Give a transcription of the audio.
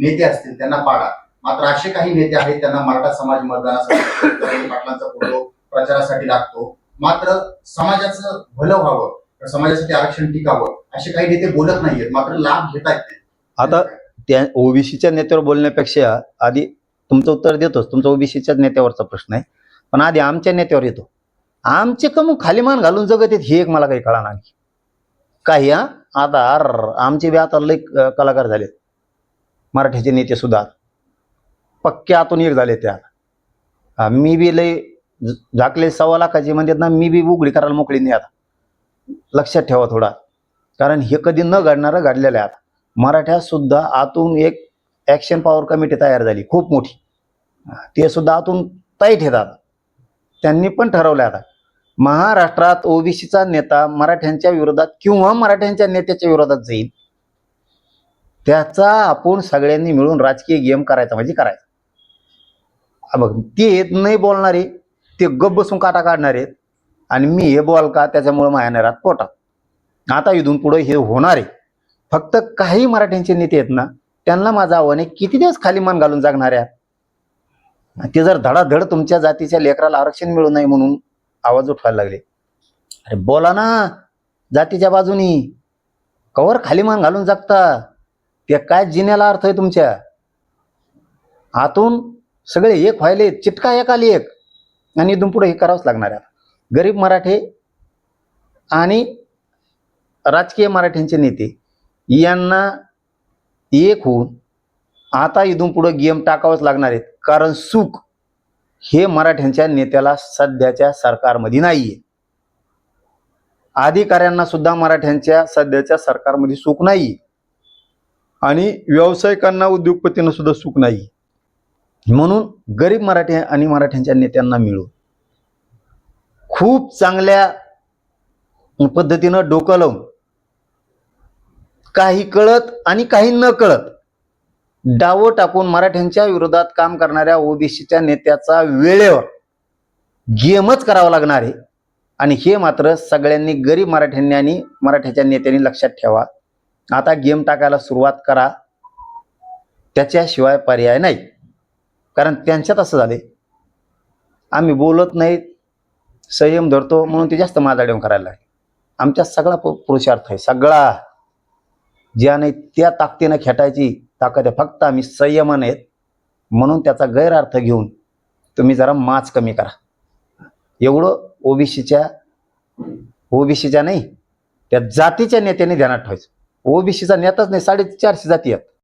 नेते असतील त्यांना पाडा. मात्र असे काही नेते आहेत त्यांना मराठा समाज मतदानासाठी पाटलांचा फोटो प्रचारासाठी लागतो. मात्र समाजाचं भलं व्हावं समाजासाठी आरक्षण टिकावं असे काही नेते बोलत नाहीयेत मात्र लाभ घेत आहेत आता त्या ओबीसीच्या नेत्यावर बोलण्यापेक्षा आधी तुमचं उत्तर देतोच तुमचा ओबीसीच्याच नेत्यावरचा प्रश्न आहे. पण आधी आमच्या नेत्यावर येतो. आमचे कम खाली मान घालून जगत आहेत हे एक मला काही कळा नाही. काही हा? आता आमचे बी आता लई कलाकार झालेत. मराठ्याचे नेते सुद्धा. पक्के आतून एक झाले त्या मी बी लई झाकले सव्वा लाखाचे म्हणतात ना मी बी उघडी करायला मोकळी नाही आता. लक्षात ठेवा थोडा. कारण हे कधी न घडणारं घडलेलं आहे आता. मराठ्यासुद्धा आतून एक ॲक्शन पॉवर कमिटी तयार झाली खूप मोठी. ते सुद्धा आतून ताईट येतात त्यांनी पण ठरवलं आता. महाराष्ट्रात ओबीसीचा नेता मराठ्यांच्या विरोधात किंवा मराठ्यांच्या नेत्याच्या विरोधात जाईल त्याचा आपण सगळ्यांनी मिळून राजकीय गेम करायचा म्हणजे करायचा. बघ ते येत नाही बोलणारे ते गप बसून काटा काढणार आहेत. आणि मी हे बोल का? त्याच्यामुळे माझ्या नाही राहत पोटात. आता इथून पुढं हे होणार आहे. फक्त काही मराठ्यांचे नेते आहेत ना त्यांना माझं आव्हान आहे किती दिवस खाली मान घालून जगणाऱ्या ते जर धडाधड तुमच्या जातीच्या लेकराला आरक्षण मिळू नये म्हणून आवाज उठवायला लागले. अरे बोला ना जातीच्या बाजूनी. कवर खाली मान घालून जगता. ते काय जिन्याला अर्थ आहे तुमच्या? आतून सगळे एक व्हायले चिटका एक आली एक. आणि इथून पुढे हे करावंच लागणार आहे. गरीब मराठे आणि राजकीय मराठ्यांचे नेते यांना एक होऊन आता इथून पुढे गेम टाकावंच लागणार आहेत. कारण सुख हे मराठ्यांच्या नेत्याला सध्याच्या सरकारमध्ये नाहीये. अधिकाऱ्यांना सुद्धा मराठ्यांच्या सध्याच्या सरकारमध्ये सुख नाही आणि व्यावसायिकांना उद्योगपतींना सुद्धा सुख नाही. म्हणून गरीब मराठी आणि मराठ्यांच्या नेत्यांना मिळून खूप चांगल्या पद्धतीनं डोकं लावून काही कळत आणि काही न कळत डावं टाकून मराठ्यांच्या विरोधात काम करणाऱ्या ओबीसीच्या नेत्याचा वेळेवर गेमच करावा लागणार आहे. आणि हे मात्र सगळ्यांनी गरीब मराठ्यांनी आणि मराठ्याच्या नेत्यांनी लक्षात ठेवा. आता गेम टाकायला सुरुवात करा. त्याच्याशिवाय पर्याय नाही. कारण त्यांच्यात असं झाले. आम्ही बोलत नाहीत संयम धरतो. म्हणून ते जास्त माझा करायला लागले. आमच्या सगळा पु- पुरुषार्थ आहे. सगळा. ज्याने त्या ताकदीनं खेटायची ताकद आहे. फक्त आम्ही संयमान आहेत. म्हणून त्याचा गैरअर्थ घेऊन तुम्ही जरा माच कमी करा. एवढं ओबीसीच्या ओबीसीच्या नाही त्या जातीच्या नेत्याने ध्यानात ठेवायचं. ओबीसीचा नेताच नाही साडेचारशे जाती आहेत.